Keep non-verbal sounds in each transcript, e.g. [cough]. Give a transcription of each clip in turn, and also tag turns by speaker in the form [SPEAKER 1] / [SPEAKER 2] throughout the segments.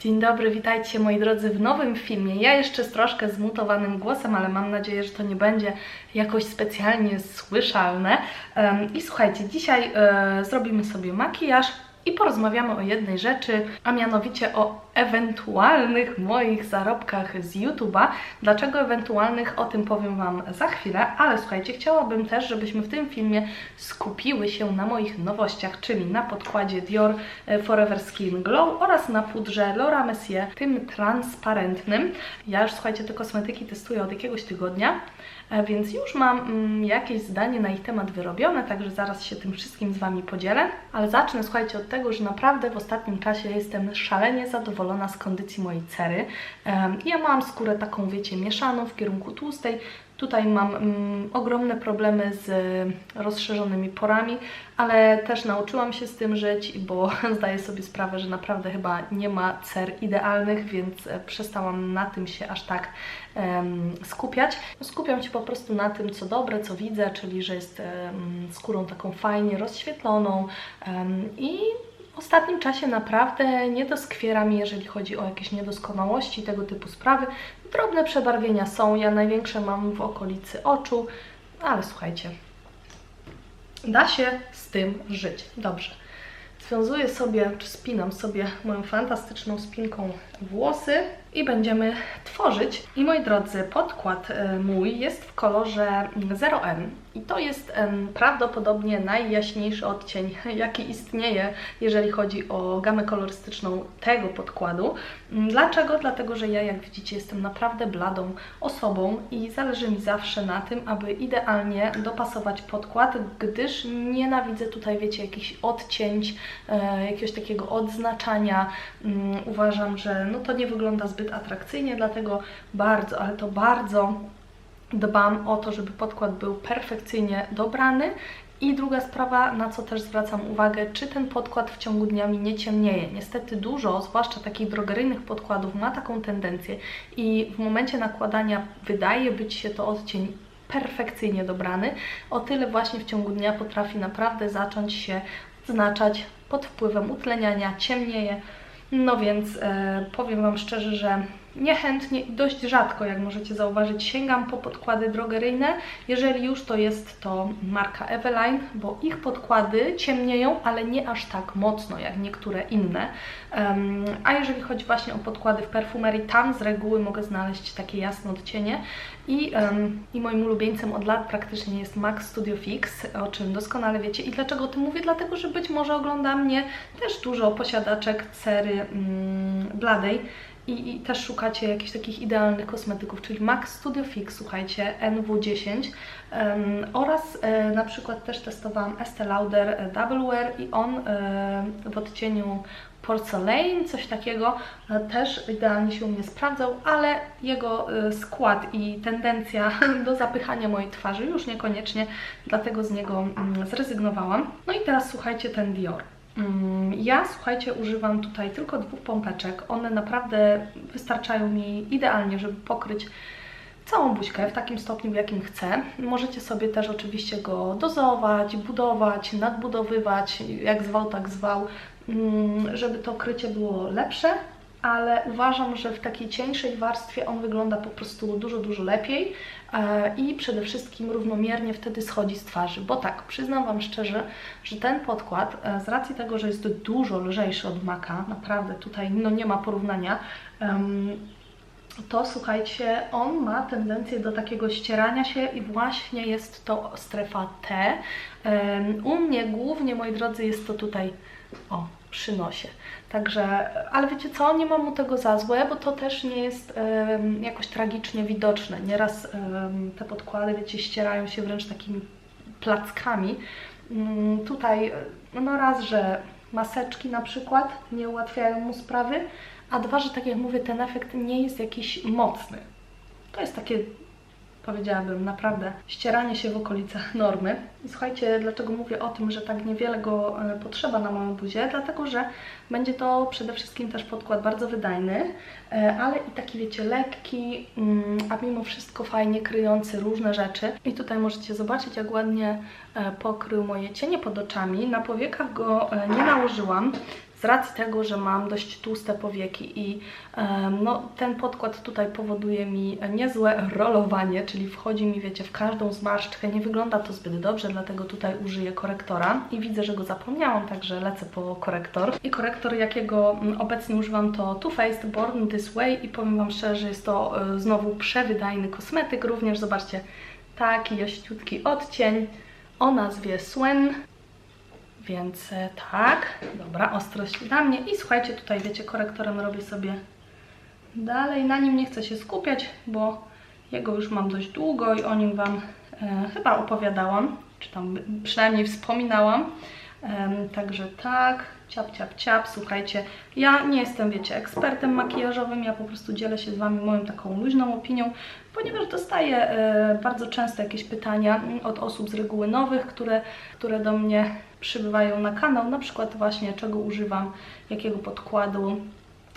[SPEAKER 1] Dzień dobry, witajcie moi drodzy w nowym filmie. Ja jeszcze z troszkę zmutowanym głosem, ale mam nadzieję, że to nie będzie jakoś specjalnie słyszalne. I słuchajcie, dzisiaj e, zrobimy sobie makijaż i porozmawiamy o jednej rzeczy, a mianowicie o ewentualnych moich zarobkach z YouTube'a. Dlaczego ewentualnych, o tym powiem Wam za chwilę, ale słuchajcie, chciałabym też, żebyśmy w tym filmie skupiły się na moich nowościach, czyli na podkładzie Dior e, Forever Skin Glow oraz na pudrze Laura Mercier, tym transparentnym. Ja już, słuchajcie, te kosmetyki testuję od jakiegoś tygodnia, więc już mam mm, jakieś zdanie na ich temat wyrobione, także zaraz się tym wszystkim z Wami podzielę. Ale zacznę, słuchajcie, od tego, że naprawdę w ostatnim czasie jestem szalenie zadowolona z kondycji mojej cery. Ja mam skórę taką, wiecie, mieszaną w kierunku tłustej. Tutaj mam mm, ogromne problemy z rozszerzonymi porami, ale też nauczyłam się z tym żyć, bo [laughs] zdaję sobie sprawę, że naprawdę chyba nie ma cer idealnych, więc e, przestałam na tym się aż tak skupiać. Skupiam się po prostu na tym, co dobre, co widzę, czyli że jest skórą taką fajnie rozświetloną i ostatnim czasie naprawdę nie doskwiera mi, jeżeli chodzi o jakieś niedoskonałości, tego typu sprawy. Drobne przebarwienia są, ja największe mam w okolicy oczu, ale słuchajcie, da się z tym żyć. Dobrze. Związuję sobie, czy spinam sobie moją fantastyczną spinką włosy i będziemy tworzyć. I moi drodzy, podkład e, mój jest w kolorze 0M i to jest prawdopodobnie najjaśniejszy odcień, [laughs] jaki istnieje, jeżeli chodzi o gamę kolorystyczną tego podkładu. Mm, Dlaczego? Dlatego, że ja, jak widzicie, jestem naprawdę bladą osobą i zależy mi zawsze na tym, aby idealnie dopasować podkład, gdyż nienawidzę tutaj, wiecie, jakichś odcięć, e, jakiegoś takiego odznaczania. Mm, Uważam, że no to nie wygląda zbyt atrakcyjnie, dlatego bardzo, ale to bardzo dbam o to, żeby podkład był perfekcyjnie dobrany. I druga sprawa, na co też zwracam uwagę, czy ten podkład w ciągu dnia mi nie ciemnieje. Niestety dużo, zwłaszcza takich drogeryjnych podkładów, ma taką tendencję i w momencie nakładania wydaje być się to odcień perfekcyjnie dobrany. O tyle właśnie w ciągu dnia potrafi naprawdę zacząć się odznaczać pod wpływem utleniania, ciemnieje. No więc e, powiem Wam szczerze, że niechętnie i dość rzadko, jak możecie zauważyć, sięgam po podkłady drogeryjne. Jeżeli już to jest to marka Eveline, bo ich podkłady ciemnieją, ale nie aż tak mocno jak niektóre inne. Em, a jeżeli chodzi właśnie o podkłady w perfumerii, tam z reguły mogę znaleźć takie jasne odcienie. I, em, I moim ulubieńcem od lat praktycznie jest MAC Studio Fix, o czym doskonale wiecie. I dlaczego o tym mówię? Dlatego, że być może ogląda mnie też dużo posiadaczek cery mm, bladej i, i też szukacie jakichś takich idealnych kosmetyków, czyli MAC Studio Fix, słuchajcie, NW10 em, oraz e, na przykład też testowałam Estee Lauder e, Double Wear i on e, w odcieniu Porcelain, coś takiego, e, też idealnie się u mnie sprawdzał, ale jego e, skład i tendencja [laughs] do zapychania mojej twarzy już niekoniecznie, dlatego z niego mm, zrezygnowałam. No i teraz słuchajcie ten Dior. Mm, Ja, słuchajcie, używam tutaj tylko dwóch pompeczek. One naprawdę wystarczają mi idealnie, żeby pokryć całą buźkę w takim stopniu, w jakim chcę. Możecie sobie też oczywiście go dozować, budować, nadbudowywać, jak zwał, tak zwał, mm, żeby to krycie było lepsze, ale uważam, że w takiej cieńszej warstwie on wygląda po prostu dużo, dużo lepiej e, i przede wszystkim równomiernie wtedy schodzi z twarzy. Bo tak, przyznam Wam szczerze, że ten podkład e, z racji tego, że jest dużo lżejszy od Maka, naprawdę tutaj no, nie ma porównania, to słuchajcie, on ma tendencję do takiego ścierania się i właśnie jest to strefa T. U mnie głównie, moi drodzy, jest to tutaj, o, przy nosie. Także, ale wiecie co, nie mam mu tego za złe, bo to też nie jest em, jakoś tragicznie widoczne. Nieraz em, te podkłady, wiecie, ścierają się wręcz takimi plackami. Mm, Tutaj, no raz, że maseczki na przykład nie ułatwiają mu sprawy, a dwa, że tak jak mówię, ten efekt nie jest jakiś mocny. To jest takie, powiedziałabym, naprawdę ścieranie się w okolicach normy. I słuchajcie, dlaczego mówię o tym, że tak niewiele go e, potrzeba na moją buzię? Dlatego, że będzie to przede wszystkim też podkład bardzo wydajny, e, ale i taki, wiecie, lekki, mm, a mimo wszystko fajnie kryjący różne rzeczy. I tutaj możecie zobaczyć, jak ładnie e, pokrył moje cienie pod oczami. Na powiekach go nie nałożyłam z racji tego, że mam dość tłuste powieki i no, ten podkład tutaj powoduje mi niezłe rolowanie, czyli wchodzi mi, wiecie, w każdą zmarszczkę. Nie wygląda to zbyt dobrze, dlatego tutaj użyję korektora i widzę, że go zapomniałam, także lecę po korektor. I korektor, jakiego mm, obecnie używam, to Too Faced Born This Way i powiem Wam szczerze, jest to e, znowu przewydajny kosmetyk. Również zobaczcie, taki jaśniutki odcień o nazwie Swen. Więc e, tak, dobra, ostrość dla mnie. I słuchajcie, tutaj wiecie, korektorem robię sobie dalej. Na nim nie chcę się skupiać, bo jego już mam dość długo i o nim Wam e, chyba opowiadałam, czy tam przynajmniej wspominałam. Em, także tak, ciap, ciap, ciap. Słuchajcie, ja nie jestem, wiecie, ekspertem makijażowym, ja po prostu dzielę się z Wami moją taką luźną opinią, ponieważ dostaję e, bardzo często jakieś pytania od osób z reguły nowych, które, które do mnie przybywają na kanał, na przykład właśnie czego używam, jakiego podkładu,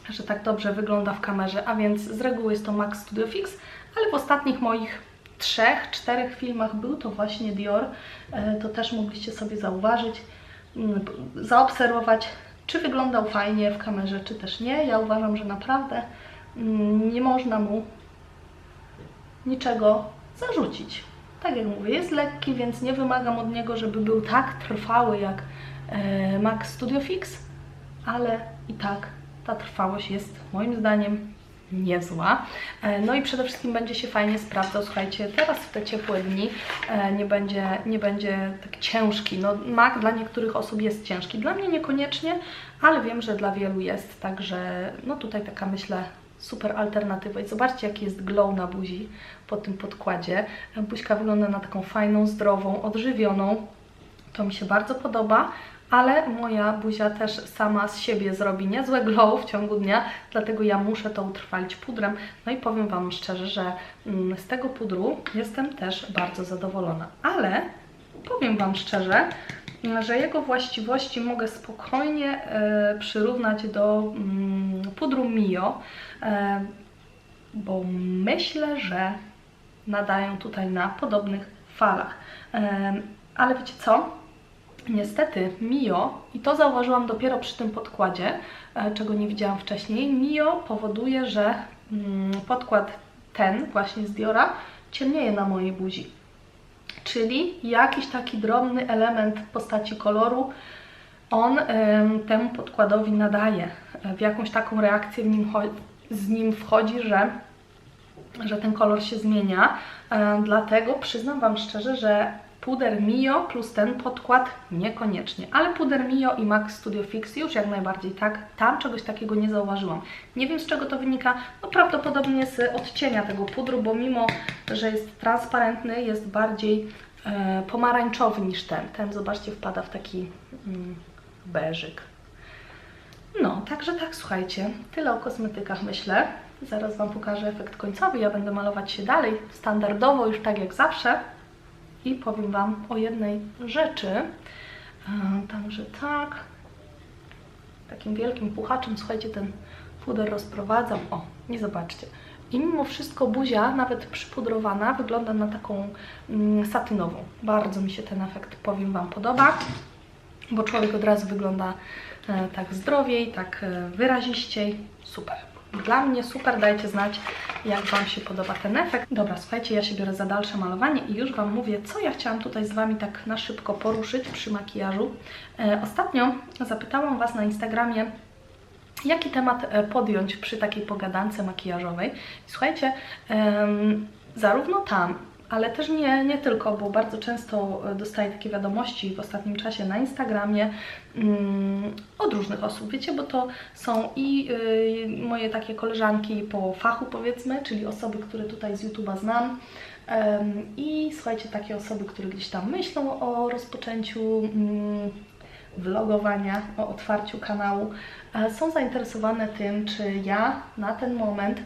[SPEAKER 1] że tak dobrze wygląda w kamerze, a więc z reguły jest to MAC Studio Fix, ale w ostatnich moich trzech, czterech filmach był to właśnie Dior, e, to też mogliście sobie zauważyć, zaobserwować, czy wyglądał fajnie w kamerze, czy też nie. Ja uważam, że naprawdę nie można mu niczego zarzucić. Tak jak mówię, jest lekki, więc nie wymagam od niego, żeby był tak trwały jak e, Mac Studio Fix, ale i tak ta trwałość jest moim zdaniem niezła. E, No i przede wszystkim będzie się fajnie sprawdzał, słuchajcie, teraz w te ciepłe dni e, nie będzie, nie będzie tak ciężki. No Mac dla niektórych osób jest ciężki, dla mnie niekoniecznie, ale wiem, że dla wielu jest, także no tutaj taka myślę super alternatywa. I zobaczcie, jaki jest glow na buzi po tym podkładzie. Buźka wygląda na taką fajną, zdrową, odżywioną. To mi się bardzo podoba, ale moja buzia też sama z siebie zrobi niezłe glow w ciągu dnia, dlatego ja muszę to utrwalić pudrem. No i powiem Wam szczerze, że mm, z tego pudru jestem też bardzo zadowolona. Ale powiem Wam szczerze, że jego właściwości mogę spokojnie e, przyrównać do mm, pudru Mio, e, bo myślę, że nadają tutaj na podobnych falach. E, ale wiecie co? Niestety Mio, i to zauważyłam dopiero przy tym podkładzie, czego nie widziałam wcześniej, Mio powoduje, że mm, podkład ten właśnie z Diora ciemnieje na mojej buzi. Czyli jakiś taki drobny element w postaci koloru on em, temu podkładowi nadaje, w jakąś taką reakcję nim z nim wchodzi, że, że ten kolor się zmienia. E, dlatego przyznam Wam szczerze, że puder Mio plus ten podkład niekoniecznie, ale puder Mio i MAC Studio Fix już jak najbardziej tak, tam czegoś takiego nie zauważyłam. Nie wiem z czego to wynika, no prawdopodobnie z odcienia tego pudru, bo mimo, że jest transparentny, jest bardziej e, pomarańczowy niż ten. Ten, zobaczcie, wpada w taki mm, beżyk. No, także tak, słuchajcie, tyle o kosmetykach myślę. Zaraz Wam pokażę efekt końcowy, ja będę malować się dalej, standardowo, już tak jak zawsze. I powiem Wam o jednej rzeczy. E, Także tak. Takim wielkim puchaczem, słuchajcie, ten puder rozprowadzam. O, i zobaczcie. I mimo wszystko buzia, nawet przypudrowana, wygląda na taką mm, satynową. Bardzo mi się ten efekt, powiem Wam, podoba, bo człowiek od razu wygląda e, tak zdrowiej, tak e, wyraziściej. Super. Dla mnie super, dajcie znać, jak Wam się podoba ten efekt. Dobra, słuchajcie, ja się biorę za dalsze malowanie i już Wam mówię, co ja chciałam tutaj z Wami tak na szybko poruszyć przy makijażu. E, ostatnio zapytałam Was na Instagramie, jaki temat e, podjąć przy takiej pogadance makijażowej. Słuchajcie, zarówno tam, ale też nie, nie tylko, bo bardzo często e, dostaję takie wiadomości w ostatnim czasie na Instagramie mm, od różnych osób, wiecie, bo to są i y, moje takie koleżanki po fachu powiedzmy, czyli osoby, które tutaj z YouTube'a znam, i słuchajcie, takie osoby, które gdzieś tam myślą o rozpoczęciu mm, vlogowania, o otwarciu kanału, są zainteresowane tym, czy ja na ten moment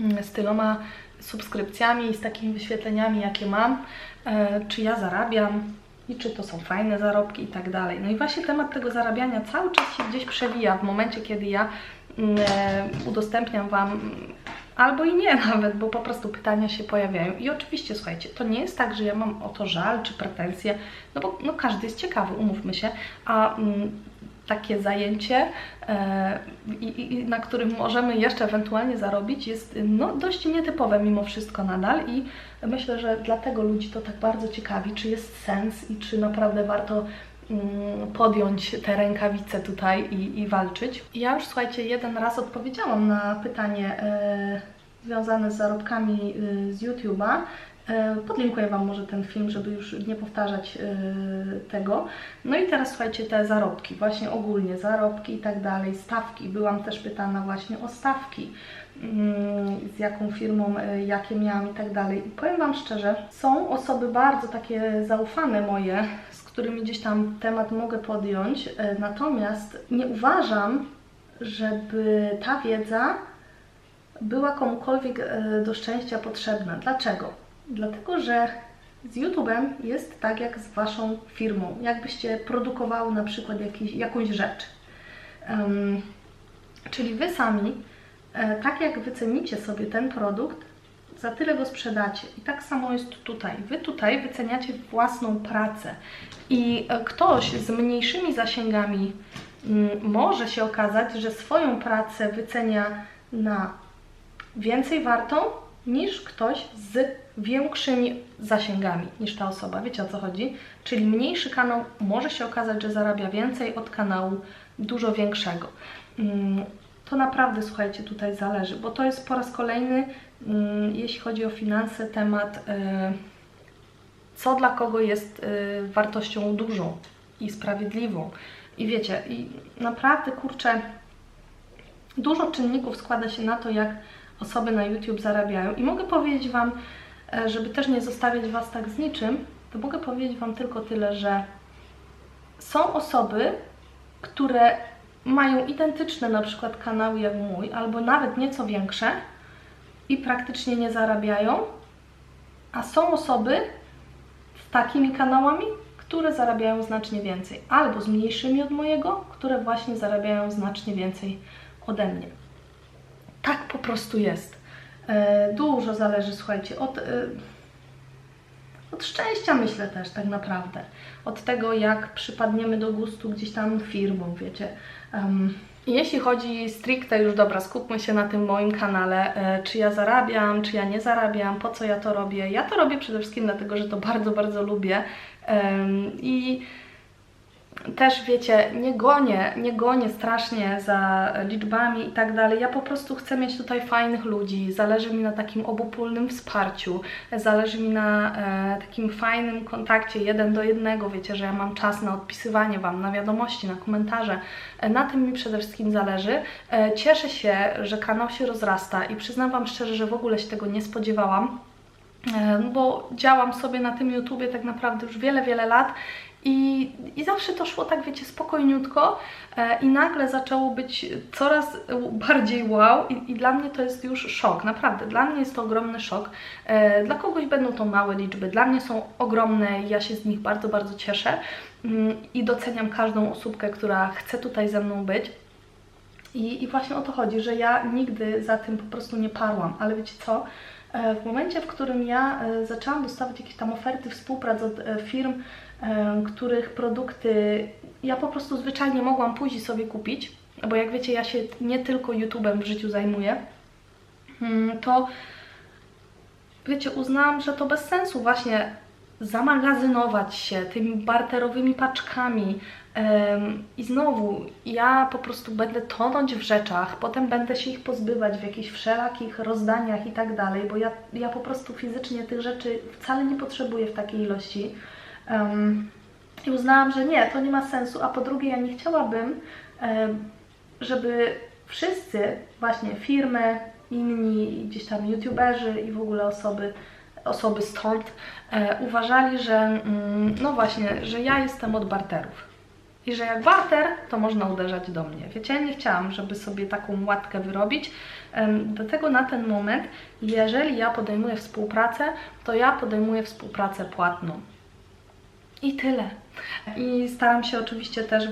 [SPEAKER 1] mm, z tyloma subskrypcjami i z takimi wyświetleniami, jakie mam, e, czy ja zarabiam i czy to są fajne zarobki i tak dalej. No i właśnie temat tego zarabiania cały czas się gdzieś przewija w momencie, kiedy ja mm, e, udostępniam Wam mm, albo i nie [laughs] nawet, bo po prostu pytania się pojawiają. I oczywiście, słuchajcie, to nie jest tak, że ja mam o to żal czy pretensje, no bo no, każdy jest ciekawy, umówmy się, a mm, takie zajęcie, e, i, i, na którym możemy jeszcze ewentualnie zarobić, jest no, dość nietypowe mimo wszystko nadal i myślę, że dlatego ludzi to tak bardzo ciekawi, czy jest sens i czy naprawdę warto mm, podjąć te rękawice tutaj i, i walczyć. Ja już słuchajcie, jeden raz odpowiedziałam na pytanie e, związane z zarobkami e, z YouTube'a podlinkuję Wam może ten film, żeby już nie powtarzać e, tego. No i teraz słuchajcie, te zarobki, właśnie ogólnie zarobki i tak dalej, stawki. Byłam też pytana właśnie o stawki, mm, z jaką firmą, e, jakie miałam i tak dalej. I powiem Wam szczerze, są osoby bardzo takie zaufane moje, z którymi gdzieś tam temat mogę podjąć, natomiast nie uważam, żeby ta wiedza była komukolwiek do szczęścia potrzebna. Dlaczego? Dlatego, że z YouTube'em jest tak jak z Waszą firmą. Jakbyście produkowały na przykład jakiś, jakąś rzecz. Um, czyli Wy sami, e, tak jak wycenicie sobie ten produkt, za tyle go sprzedacie. I tak samo jest tutaj. Wy tutaj wyceniacie własną pracę. I e, ktoś z mniejszymi zasięgami m, może się okazać, że swoją pracę wycenia na więcej wartą niż ktoś z większymi zasięgami niż ta osoba. Wiecie o co chodzi? Czyli mniejszy kanał może się okazać, że zarabia więcej od kanału dużo większego. Mm, to naprawdę, słuchajcie, tutaj zależy, bo to jest po raz kolejny, mm, jeśli chodzi o finanse, temat, y, co dla kogo jest y, wartością dużą i sprawiedliwą. I wiecie, i naprawdę kurczę, dużo czynników składa się na to, jak osoby na YouTube zarabiają. I mogę powiedzieć Wam, żeby też nie zostawiać Was tak z niczym, to mogę powiedzieć Wam tylko tyle, że są osoby, które mają identyczne na przykład kanały jak mój, albo nawet nieco większe i praktycznie nie zarabiają, a są osoby z takimi kanałami, które zarabiają znacznie więcej, albo z mniejszymi od mojego, które właśnie zarabiają znacznie więcej ode mnie. Tak po prostu jest. E, dużo zależy, słuchajcie, od, e, od szczęścia myślę też tak naprawdę. Od tego, jak przypadniemy do gustu gdzieś tam firmą, wiecie. Um, jeśli chodzi stricte, już dobra, skupmy się na tym moim kanale, e, czy ja zarabiam, czy ja nie zarabiam, po co ja to robię. Ja to robię przede wszystkim dlatego, że to bardzo, bardzo lubię i też wiecie, nie gonię, nie gonię strasznie za liczbami i tak dalej. Ja po prostu chcę mieć tutaj fajnych ludzi, zależy mi na takim obopólnym wsparciu, zależy mi na e, takim fajnym kontakcie jeden do jednego. Wiecie, że ja mam czas na odpisywanie Wam, na wiadomości, na komentarze. E, na tym mi przede wszystkim zależy. E, cieszę się, że kanał się rozrasta i przyznam Wam szczerze, że w ogóle się tego nie spodziewałam e, bo działam sobie na tym YouTubie tak naprawdę już wiele, wiele lat i, I zawsze to szło tak, wiecie, spokojniutko e, i nagle zaczęło być coraz bardziej wow i, i, dla mnie to jest już szok, naprawdę, dla mnie jest to ogromny szok. E, dla kogoś będą to małe liczby, dla mnie są ogromne i ja się z nich bardzo, bardzo cieszę mm, i doceniam każdą osóbkę, która chce tutaj ze mną być. I, I właśnie o to chodzi, że ja nigdy za tym po prostu nie parłam, ale wiecie co? E, w momencie, w którym ja e, zaczęłam dostawać jakieś tam oferty współprac od e, firm, których produkty ja po prostu zwyczajnie mogłam później sobie kupić, bo jak wiecie, ja się nie tylko YouTube'em w życiu zajmuję, mm, to wiecie, uznałam, że to bez sensu właśnie zamagazynować się tymi barterowymi paczkami, i znowu, ja po prostu będę tonąć w rzeczach, potem będę się ich pozbywać w jakichś wszelakich rozdaniach i tak dalej, bo ja, ja po prostu fizycznie tych rzeczy wcale nie potrzebuję w takiej ilości. Um, I uznałam, że nie, to nie ma sensu, a po drugie ja nie chciałabym, żeby wszyscy, właśnie firmy, inni gdzieś tam youtuberzy i w ogóle osoby, osoby stąd e, uważali, że mm, no właśnie, że ja jestem od barterów i że jak barter, to można uderzać do mnie. Wiecie, ja nie chciałam, żeby sobie taką łatkę wyrobić. Dlatego na ten moment, jeżeli ja podejmuję współpracę, to ja podejmuję współpracę płatną. I tyle. I staram się oczywiście też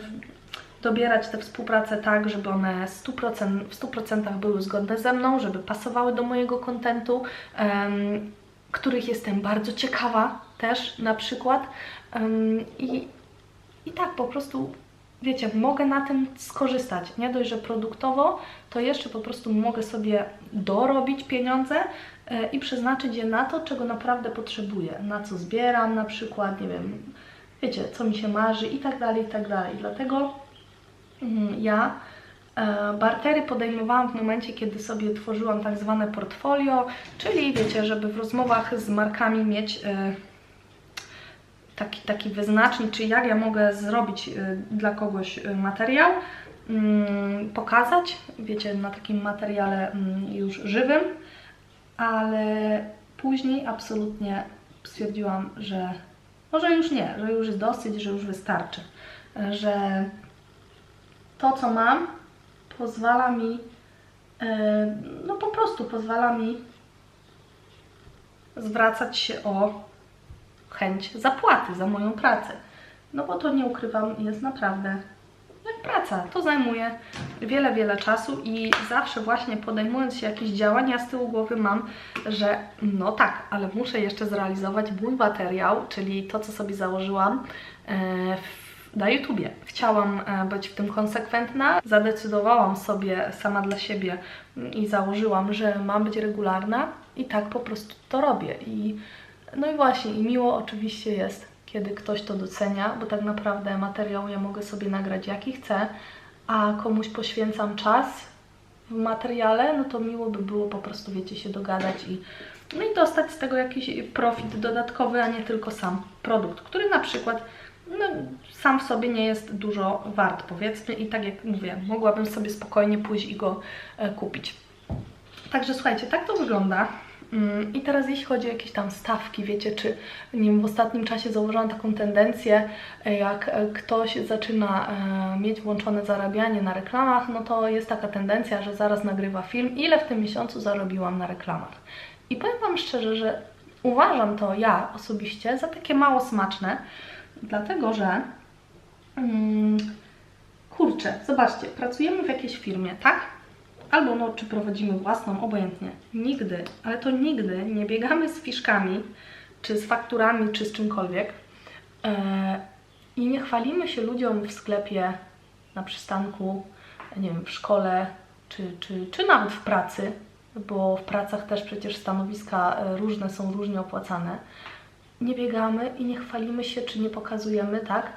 [SPEAKER 1] dobierać te współprace tak, żeby one 100%, w 100% były zgodne ze mną, żeby pasowały do mojego kontentu, um, których jestem bardzo ciekawa też na przykład. Um, I i tak po prostu wiecie, mogę na tym skorzystać. Nie dość, że produktowo, to jeszcze po prostu mogę sobie dorobić pieniądze e, i przeznaczyć je na to, czego naprawdę potrzebuję. Na co zbieram na przykład, nie wiem, wiecie, co mi się marzy i tak dalej, i tak dalej. Dlatego mm, ja e, bartery podejmowałam w momencie, kiedy sobie tworzyłam tak zwane portfolio, czyli wiecie, żeby w rozmowach z markami mieć e, taki, taki wyznacznik, czy jak ja mogę zrobić y, dla kogoś y, materiał, mm, pokazać, wiecie, na takim materiale mm, już żywym, ale później absolutnie stwierdziłam, że może już nie, że już jest dosyć, że już wystarczy, że to, co mam, pozwala mi, y, no po prostu pozwala mi zwracać się o chęć zapłaty za moją pracę. No bo to nie ukrywam, jest naprawdę praca. To zajmuje wiele, wiele czasu i zawsze właśnie podejmując się jakichś działań, ja z tyłu głowy mam, że no tak, ale muszę jeszcze zrealizować mój materiał, czyli to, co sobie założyłam e, na YouTubie. Chciałam e, być w tym konsekwentna, zadecydowałam sobie sama dla siebie i założyłam, że mam być regularna i tak po prostu to robię. I no i właśnie, i miło oczywiście jest, kiedy ktoś to docenia, bo tak naprawdę materiał ja mogę sobie nagrać jaki chcę, a komuś poświęcam czas w materiale, no to miło by było po prostu, wiecie, się dogadać i, no i dostać z tego jakiś profit dodatkowy, a nie tylko sam produkt, który na przykład no, sam w sobie nie jest dużo wart, powiedzmy, i tak jak mówię, mogłabym sobie spokojnie pójść i go e, kupić. Także słuchajcie, tak to wygląda. Mm, I teraz jeśli chodzi o jakieś tam stawki, wiecie, czy nie wiem, w ostatnim czasie zauważyłam taką tendencję, e, jak e, ktoś zaczyna e, mieć włączone zarabianie na reklamach, no to jest taka tendencja, że zaraz nagrywa film, ile w tym miesiącu zarobiłam na reklamach. I powiem Wam szczerze, że uważam to ja osobiście za takie mało smaczne, dlatego że mm, kurczę, zobaczcie, pracujemy w jakiejś firmie, tak? Albo no, czy prowadzimy własną, obojętnie. Nigdy, ale to nigdy nie biegamy z fiszkami, czy z fakturami, czy z czymkolwiek yy, i nie chwalimy się ludziom w sklepie, na przystanku, nie wiem, w szkole, czy, czy, czy nawet w pracy, bo w pracach też przecież stanowiska e, różne są różnie opłacane. Nie biegamy i nie chwalimy się, czy nie pokazujemy, tak,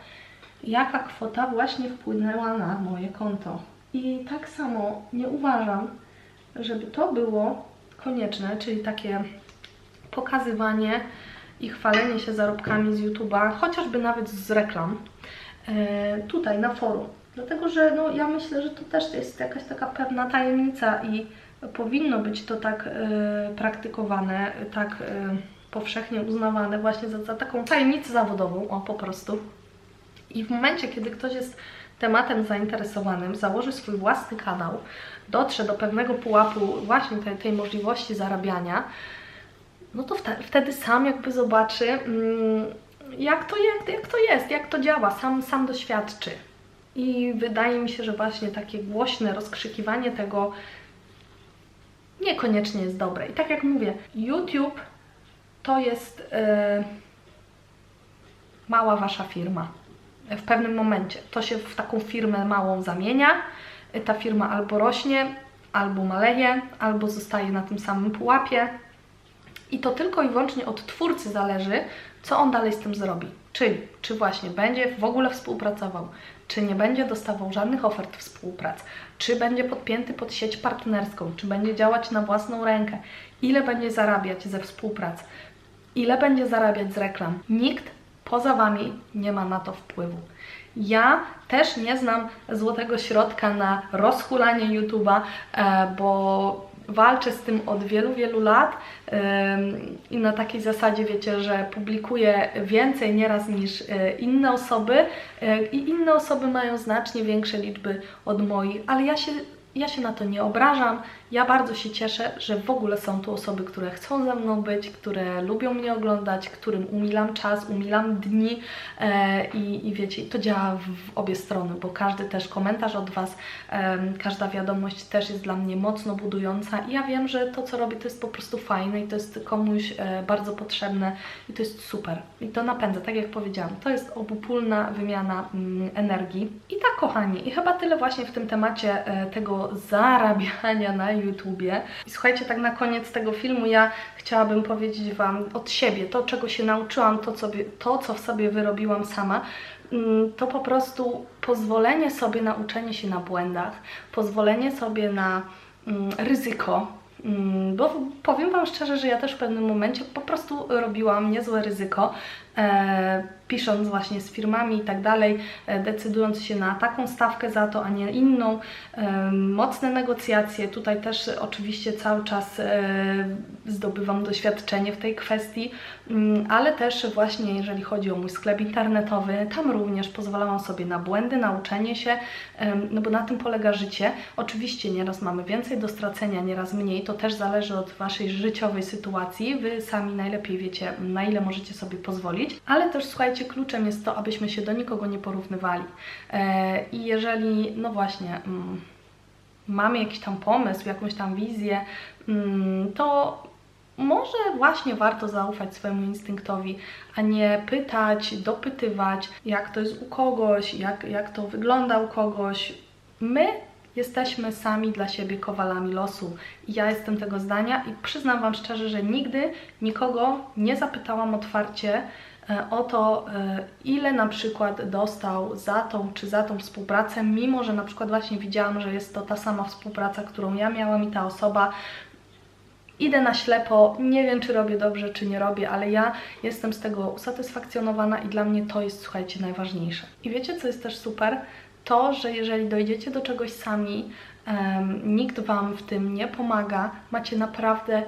[SPEAKER 1] jaka kwota właśnie wpłynęła na moje konto. I tak samo nie uważam, żeby to było konieczne, czyli takie pokazywanie i chwalenie się zarobkami z YouTube'a, chociażby nawet z reklam, e, tutaj na forum. Dlatego, że no, ja myślę, że to też jest jakaś taka pewna tajemnica i powinno być to tak e, praktykowane, tak e, powszechnie uznawane właśnie za, za taką tajemnicę zawodową, o po prostu. I w momencie, kiedy ktoś jest tematem zainteresowanym, założy swój własny kanał, dotrze do pewnego pułapu właśnie tej, tej możliwości zarabiania, no to wtedy sam jakby zobaczy, mm, jak to, jak, jak to jest, jak to działa, sam, sam doświadczy. I wydaje mi się, że właśnie takie głośne rozkrzykiwanie tego niekoniecznie jest dobre. I tak jak mówię, YouTube to jest yy, mała wasza firma w pewnym momencie. To się w taką firmę małą zamienia. Ta firma albo rośnie, albo maleje, albo zostaje na tym samym pułapie. I to tylko i wyłącznie od twórcy zależy, co on dalej z tym zrobi. Czyli, czy właśnie będzie w ogóle współpracował, czy nie będzie dostawał żadnych ofert współprac, czy będzie podpięty pod sieć partnerską, czy będzie działać na własną rękę, ile będzie zarabiać ze współprac, ile będzie zarabiać z reklam. Nikt poza Wami nie ma na to wpływu. Ja też nie znam złotego środka na rozhulanie YouTube'a, e, bo walczę z tym od wielu, wielu lat i na takiej zasadzie wiecie, że publikuję więcej nieraz niż e, inne osoby e, i inne osoby mają znacznie większe liczby od moich, ale ja się Ja się na to nie obrażam. Ja bardzo się cieszę, że w ogóle są tu osoby, które chcą ze mną być, które lubią mnie oglądać, którym umilam czas, umilam dni e, i, i wiecie, to działa w, obie strony, bo każdy też komentarz od Was, e, każda wiadomość też jest dla mnie mocno budująca i ja wiem, że to, co robię, to jest po prostu fajne i to jest komuś e, bardzo potrzebne i to jest super. I to napędza, tak jak powiedziałam, to jest obopólna wymiana mm, energii. I tak, kochani, i chyba tyle właśnie w tym temacie e, tego zarabiania na YouTubie. I słuchajcie, tak na koniec tego filmu ja chciałabym powiedzieć Wam od siebie to, czego się nauczyłam, to, co, to, co w sobie wyrobiłam sama, mm, to po prostu pozwolenie sobie na uczenie się na błędach, pozwolenie sobie na mm, ryzyko, mm, bo powiem Wam szczerze, że ja też w pewnym momencie po prostu robiłam niezłe ryzyko, e, pisząc właśnie z firmami i tak dalej, e, decydując się na taką stawkę za to, a nie inną. E, mocne negocjacje, tutaj też oczywiście cały czas e, zdobywam doświadczenie w tej kwestii, mm, ale też właśnie jeżeli chodzi o mój sklep internetowy, tam również pozwalałam sobie na błędy, nauczenie się, no bo na tym polega życie. Oczywiście nieraz mamy więcej do stracenia, nieraz mniej, to też zależy od Waszej życiowej sytuacji. Wy sami najlepiej wiecie, na ile możecie sobie pozwolić, ale też słuchajcie, Słuchajcie, kluczem jest to, abyśmy się do nikogo nie porównywali. E, I jeżeli, no właśnie, mm, mamy jakiś tam pomysł, jakąś tam wizję, mm, to może właśnie warto zaufać swojemu instynktowi, a nie pytać, dopytywać, jak to jest u kogoś, jak, jak to wygląda u kogoś. My jesteśmy sami dla siebie kowalami losu. I ja jestem tego zdania i przyznam Wam szczerze, że nigdy nikogo nie zapytałam otwarcie, o to, e, ile na przykład dostał za tą czy za tą współpracę, mimo że na przykład właśnie widziałam, że jest to ta sama współpraca, którą ja miałam i ta osoba. Idę na ślepo, nie wiem czy robię dobrze, czy nie robię, ale ja jestem z tego usatysfakcjonowana i dla mnie to jest, słuchajcie, najważniejsze. I wiecie, co jest też super? To, że jeżeli dojdziecie do czegoś sami, um, nikt Wam w tym nie pomaga, macie naprawdę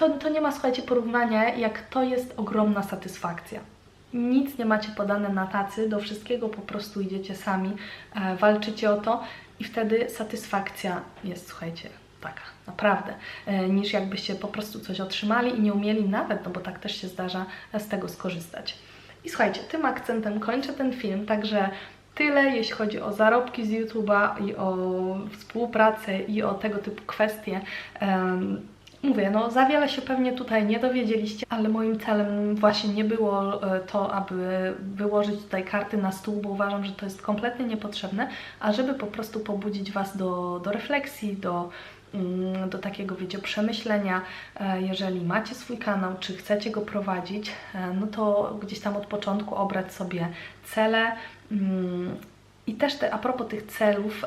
[SPEAKER 1] to, to nie ma, słuchajcie, porównania, jak to jest ogromna satysfakcja. Nic nie macie podane na tacy, do wszystkiego po prostu idziecie sami, e, walczycie o to i wtedy satysfakcja jest, słuchajcie, taka, naprawdę, e, niż jakbyście po prostu coś otrzymali i nie umieli nawet, no bo tak też się zdarza, z tego skorzystać. I słuchajcie, tym akcentem kończę ten film, także tyle, jeśli chodzi o zarobki z YouTube'a i o współpracę i o tego typu kwestie. Mówię, no za wiele się pewnie tutaj nie dowiedzieliście, ale moim celem właśnie nie było e, to, aby wyłożyć tutaj karty na stół, bo uważam, że to jest kompletnie niepotrzebne, a żeby po prostu pobudzić Was do, do refleksji, do, mm, do takiego, wiecie, przemyślenia. E, jeżeli macie swój kanał, czy chcecie go prowadzić, e, no to gdzieś tam od początku obrać sobie cele, mm, też te, a propos tych celów,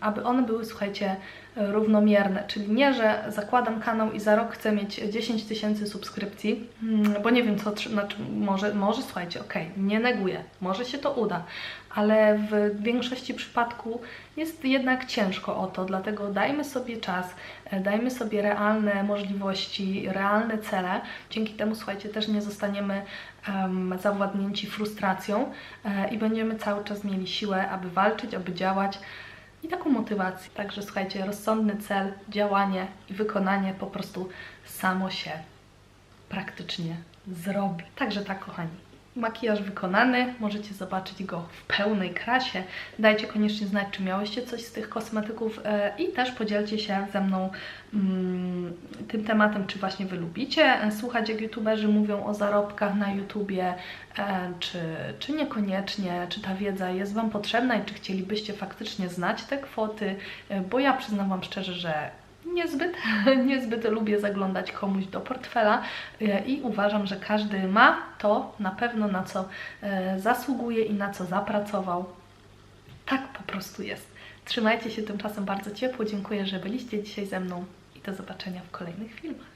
[SPEAKER 1] aby one były, słuchajcie, równomierne, czyli nie, że zakładam kanał i za rok chcę mieć 10 tysięcy subskrypcji, mm, bo nie wiem co, znaczy może, może słuchajcie, ok, nie neguję, może się to uda, ale w większości przypadków jest jednak ciężko o to, dlatego dajmy sobie czas, e, dajmy sobie realne możliwości, realne cele. Dzięki temu, słuchajcie, też nie zostaniemy um, zawładnięci frustracją e, i będziemy cały czas mieli siłę, aby walczyć, aby działać i taką motywację. Także słuchajcie, rozsądny cel, działanie i wykonanie po prostu samo się praktycznie zrobi. Także tak, kochani. Makijaż wykonany, możecie zobaczyć go w pełnej krasie. Dajcie koniecznie znać, czy miałyście coś z tych kosmetyków e, i też podzielcie się ze mną mm, tym tematem, czy właśnie Wy lubicie. E, słuchać, jak youtuberzy mówią o zarobkach na YouTubie, e, czy, czy niekoniecznie, czy ta wiedza jest Wam potrzebna i czy chcielibyście faktycznie znać te kwoty, bo ja przyznam Wam szczerze, że niezbyt, [laughs] niezbyt lubię zaglądać komuś do portfela e, i uważam, że każdy ma to na pewno na co e, zasługuje i na co zapracował. Tak po prostu jest. Trzymajcie się tymczasem bardzo ciepło. Dziękuję, że byliście dzisiaj ze mną i do zobaczenia w kolejnych filmach.